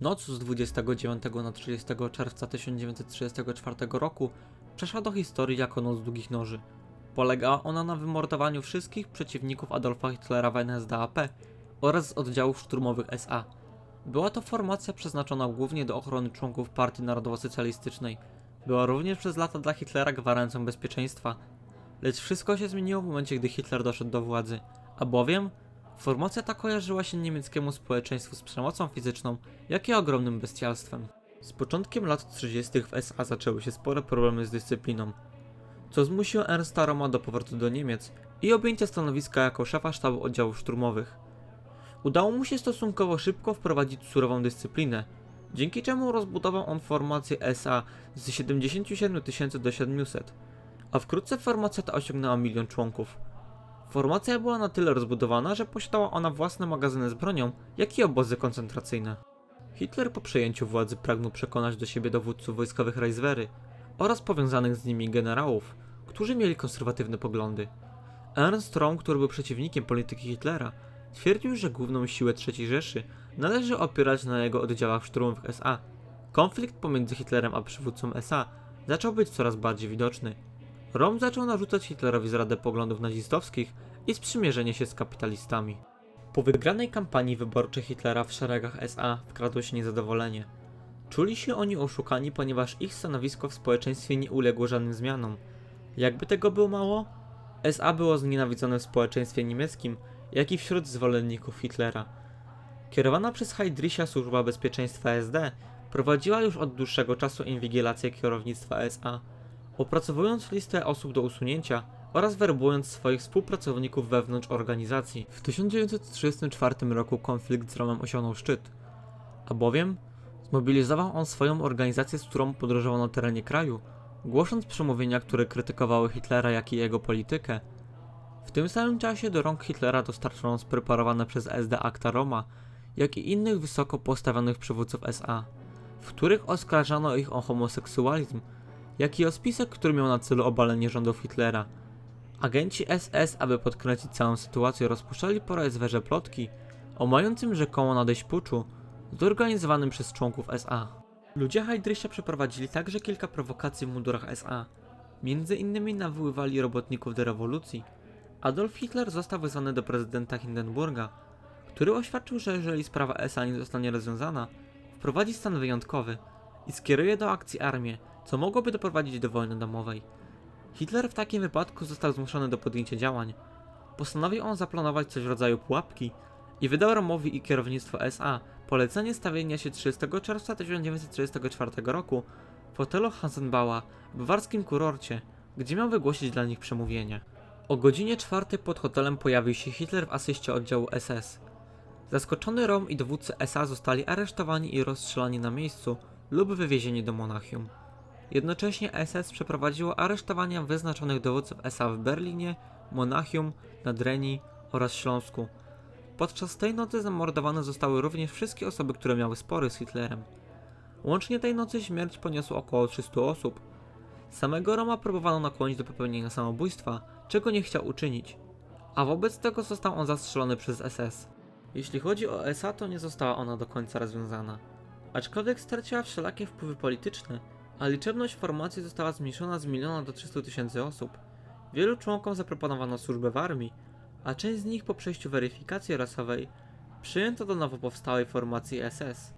Noc z 29 na 30 czerwca 1934 roku przeszła do historii jako Noc Długich Noży. Polegała ona na wymordowaniu wszystkich przeciwników Adolfa Hitlera w NSDAP oraz z oddziałów szturmowych SA. Była to formacja przeznaczona głównie do ochrony członków Partii Narodowo-Socjalistycznej. Była również przez lata dla Hitlera gwarancją bezpieczeństwa. Lecz wszystko się zmieniło w momencie, gdy Hitler doszedł do władzy, a bowiem formacja ta kojarzyła się niemieckiemu społeczeństwu z przemocą fizyczną, jak i ogromnym bestialstwem. Z początkiem lat 30. w SA zaczęły się spore problemy z dyscypliną, co zmusiło Ernsta Roma do powrotu do Niemiec i objęcia stanowiska jako szefa sztabu oddziałów szturmowych. Udało mu się stosunkowo szybko wprowadzić surową dyscyplinę, dzięki czemu rozbudował on formację SA z 77 tysięcy do 700, a wkrótce formacja ta osiągnęła milion członków. Formacja była na tyle rozbudowana, że posiadała ona własne magazyny z bronią, jak i obozy koncentracyjne. Hitler po przejęciu władzy pragnął przekonać do siebie dowódców wojskowych Reichswehry oraz powiązanych z nimi generałów, którzy mieli konserwatywne poglądy. Ernst Röhm, który był przeciwnikiem polityki Hitlera, twierdził, że główną siłę III Rzeszy należy opierać na jego oddziałach szturmowych SA. Konflikt pomiędzy Hitlerem a przywódcą SA zaczął być coraz bardziej widoczny. Rom zaczął narzucać Hitlerowi zradę poglądów nazistowskich i sprzymierzenie się z kapitalistami. Po wygranej kampanii wyborczej Hitlera w szeregach SA wkradło się niezadowolenie. Czuli się oni oszukani, ponieważ ich stanowisko w społeczeństwie nie uległo żadnym zmianom. Jakby tego było mało, SA było znienawidzone w społeczeństwie niemieckim, jak i wśród zwolenników Hitlera. Kierowana przez Heydricha Służba Bezpieczeństwa SD prowadziła już od dłuższego czasu inwigilację kierownictwa SA opracowując listę osób do usunięcia oraz werbując swoich współpracowników wewnątrz organizacji. W 1934 roku konflikt z Romem osiągnął szczyt, a bowiem zmobilizował on swoją organizację, z którą podróżował na terenie kraju, głosząc przemówienia, które krytykowały Hitlera, jak i jego politykę. W tym samym czasie do rąk Hitlera dostarczono spreparowane przez SD akta Roma, jak i innych wysoko postawionych przywódców SA, w których oskarżano ich o homoseksualizm, jak i o spisek, który miał na celu obalenie rządów Hitlera. Agenci SS, aby podkręcić całą sytuację, rozpuszczali po Reichswehrze plotki o mającym rzekomo nadejść puczu, zorganizowanym przez członków SA. Ludzie Heydricha przeprowadzili także kilka prowokacji w mundurach SA. Między innymi nawoływali robotników do rewolucji. Adolf Hitler został wezwany do prezydenta Hindenburga, który oświadczył, że jeżeli sprawa SA nie zostanie rozwiązana, wprowadzi stan wyjątkowy i skieruje do akcji armię, co mogłoby doprowadzić do wojny domowej. Hitler w takim wypadku został zmuszony do podjęcia działań. Postanowił on zaplanować coś w rodzaju pułapki i wydał Romowi i kierownictwo SA polecenie stawienia się 30 czerwca 1934 roku w hotelu Hansenbaua w bawarskim kurorcie, gdzie miał wygłosić dla nich przemówienie. O godzinie czwartej pod hotelem pojawił się Hitler w asyście oddziału SS. Zaskoczony Rom i dowódcy SA zostali aresztowani i rozstrzelani na miejscu lub wywiezieni do Monachium. Jednocześnie SS przeprowadziło aresztowania wyznaczonych dowódców SA w Berlinie, Monachium, Nadrenii oraz Śląsku. Podczas tej nocy zamordowane zostały również wszystkie osoby, które miały spory z Hitlerem. Łącznie tej nocy śmierć poniosło około 300 osób. Samego Roma próbowano nakłonić do popełnienia samobójstwa, czego nie chciał uczynić, a wobec tego został on zastrzelony przez SS. Jeśli chodzi o SA, to nie została ona do końca rozwiązana. Aczkolwiek straciła wszelakie wpływy polityczne, a liczebność formacji została zmniejszona z miliona do 300 tysięcy osób. Wielu członkom zaproponowano służbę w armii, a część z nich po przejściu weryfikacji rasowej przyjęto do nowo powstałej formacji SS.